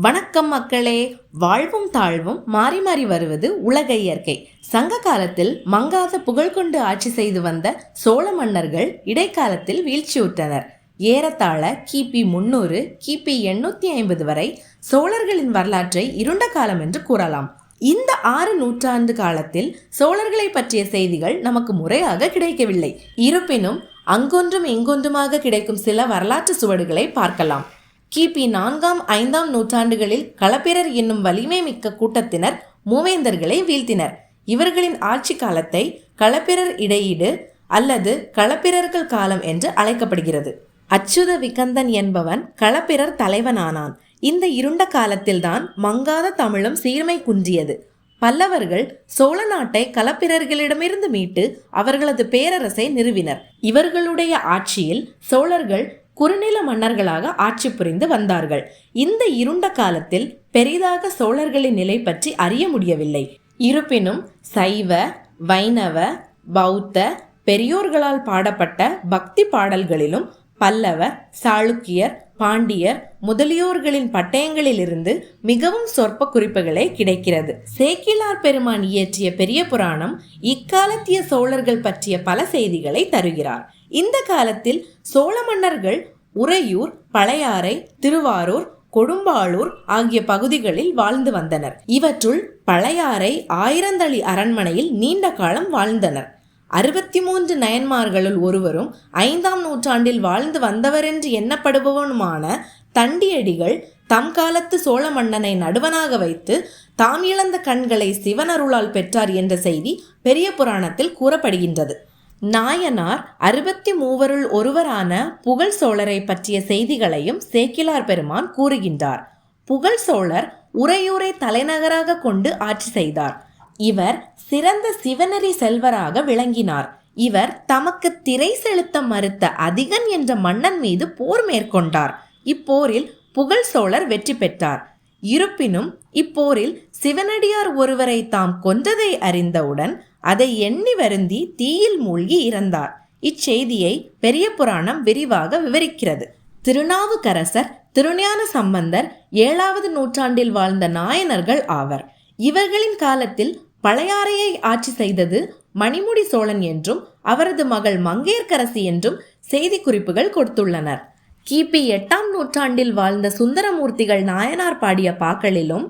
வணக்கம் மக்களே. வாழ்வும் தாழ்வும் மாறி மாறி வருவது உலக இயற்கை. சங்க காலத்தில் மங்காத புகழ் கொண்டு ஆட்சி செய்து வந்த சோழ மன்னர்கள் இடைக்காலத்தில் வீழ்ச்சியுற்றனர். ஏறத்தாழ கிபி முன்னூறு கிபி எண்ணூத்தி ஐம்பது வரை சோழர்களின் வரலாற்றை இருண்ட காலம் என்று கூறலாம். இந்த ஆறு நூற்றாண்டு காலத்தில் சோழர்களை பற்றிய செய்திகள் நமக்கு முறையாக கிடைக்கவில்லை. இருப்பினும் அங்கொன்றும் இங்கொன்றுமாக கிடைக்கும் சில வரலாற்று சுவடுகளை பார்க்கலாம். கிபி நான்காம் ஐந்தாம் நூற்றாண்டுகளில் களப்பிரர் என்னும் வலிமை மிக்க கூட்டத்தினர் மூவேந்தர்களை வீழ்த்தினர். இவர்களின் ஆட்சி காலத்தை களப்பிரர் இடையீடு அல்லது களப்பிரர்கள் காலம் என்று அழைக்கப்படுகிறது. அச்சுத விகந்தன் என்பவன் களப்பிரர் தலைவனானான். இந்த இருண்ட காலத்தில்தான் மங்காத தமிழும் சீர்மை குன்றியது. பல்லவர்கள் சோழ நாட்டை களப்பிரர்களிடமிருந்து மீட்டு அவர்களது பேரரசை நிறுவினர். இவர்களுடைய ஆட்சியில் சோழர்கள் குறுநில மன்னர்களாக ஆட்சி புரிந்து வந்தார்கள். இந்த இருண்ட காலத்தில் பெரிதாக சோழர்களின் நிலை பற்றி அறிய முடியவில்லை. இருப்பினும் சைவ வைணவ பௌத்த பெரியோர்களால் பாடப்பட்ட பக்தி பாடல்களிலும் பல்லவ சாளுக்கியர் பாண்டியர் முதலியோர்களின் பட்டயங்களிலிருந்து மிகவும் சொற்ப குறிப்புகளே கிடைக்கிறது. சேக்கிலார் பெருமான் இயற்றிய பெரிய புராணம் இக்காலத்திய சோழர்கள் பற்றிய பல செய்திகளை தருகிறார். இந்த காலத்தில் சோழ மன்னர்கள் உறையூர் பழையாறை திருவாரூர் கொடும்பாளூர் ஆகிய பகுதிகளில் வாழ்ந்து வந்தனர். இவற்றுள் பழையாறை ஆயிரந்தளி அரண்மனையில் நீண்ட காலம் வாழ்ந்தனர். அறுபத்தி மூன்று நயன்மார்களுள் ஒருவரும் ஐந்தாம் நூற்றாண்டில் வாழ்ந்து வந்தவரென்று எண்ணப்படுபவனுமான தண்டியடிகள் தம் காலத்து சோழ மன்னனை நடுவனாக வைத்து தாம் இழந்த கண்களை சிவனருளால் பெற்றார் என்ற செய்தி பெரிய புராணத்தில் கூறப்படுகின்றது. நாயனார் அறுபத்தி மூவருள் ஒருவரான புகழ் சோழரை பற்றிய செய்திகளையும் சேக்கிலார் பெருமான் கூறுகின்றார். புகழ் சோழர் உறையூரை தலைநகராக கொண்டு ஆட்சி செய்தார். இவர் சிறந்த சிவநெறி செல்வராக விளங்கினார். இவர் தமக்கு திரை செலுத்த மறுத்த அதிகன் என்ற மன்னன் மீது போர் மேற்கொண்டார். இப்போரில் புகழ் சோழர் வெற்றி பெற்றார். இருப்பினும் இப்போரில் சிவனடியார் ஒருவரை தாம் கொன்றதை அறிந்தவுடன் அதை எண்ணி வருந்தி தீயில் மூழ்கி இறந்தார். இச்செய்தியை பெரிய புராணம் விரிவாக விவரிக்கிறது. திருநாவுக்கரசர் திருஞான சம்பந்தர் ஏழாவது நூற்றாண்டில் வாழ்ந்த நாயனர்கள் ஆவர். இவர்களின் காலத்தில் பழையாறையை ஆட்சி செய்தது மணிமுடி சோழன் என்றும் அவரது மகள் மங்கையர்க்கரசி என்றும் செய்தி குறிப்புகள் கொடுத்துள்ளனர். கிபி எட்டாம் நூற்றாண்டில் வாழ்ந்த சுந்தரமூர்த்திகள் நாயனார் பாடிய பாக்களிலும்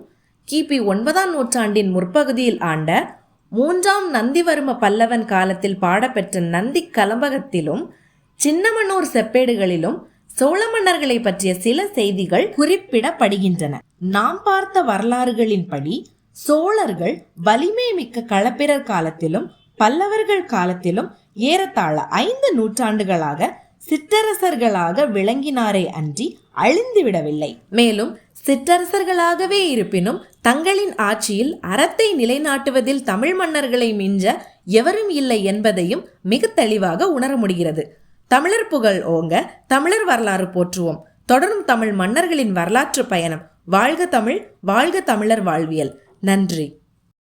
கிபி ஒன்பதாம் நூற்றாண்டின் முற்பகுதியில் ஆண்ட மூன்றாம் நந்திவர்ம பல்லவன் காலத்தில் பாடப்பெற்ற நந்தி கலம்பகத்திலும் சின்னமனூர் செப்பேடுகளிலும் சோழ மன்னர்களை பற்றிய சில செய்திகள் குறிப்பிடப்படுகின்றன. நாம் பார்த்த வரலாறுகளின்படி சோழர்கள் வலிமை மிக்க களப்பிரர் காலத்திலும் பல்லவர்கள் காலத்திலும் ஏறத்தாழ ஐந்து நூற்றாண்டுகளாக சிற்றரசர்களாக விளங்கினாரே அன்றி அழிந்துவிடவில்லை. மேலும் சிற்றரசர்களாகவே இருப்பினும் தங்களின் ஆட்சியில் அறத்தை நிலைநாட்டுவதில் தமிழ் மன்னர்களை மிஞ்ச எவரும் இல்லை என்பதையும் மிக தெளிவாக உணர முடிகிறது. தமிழர் புகழ் ஓங்க தமிழர் வரலாறு போற்றுவோம். தொடரும் தமிழ் மன்னர்களின் வரலாற்று பயணம். வாழ்க தமிழ் வாழ்க தமிழர் வாழ்வியல். நன்றி.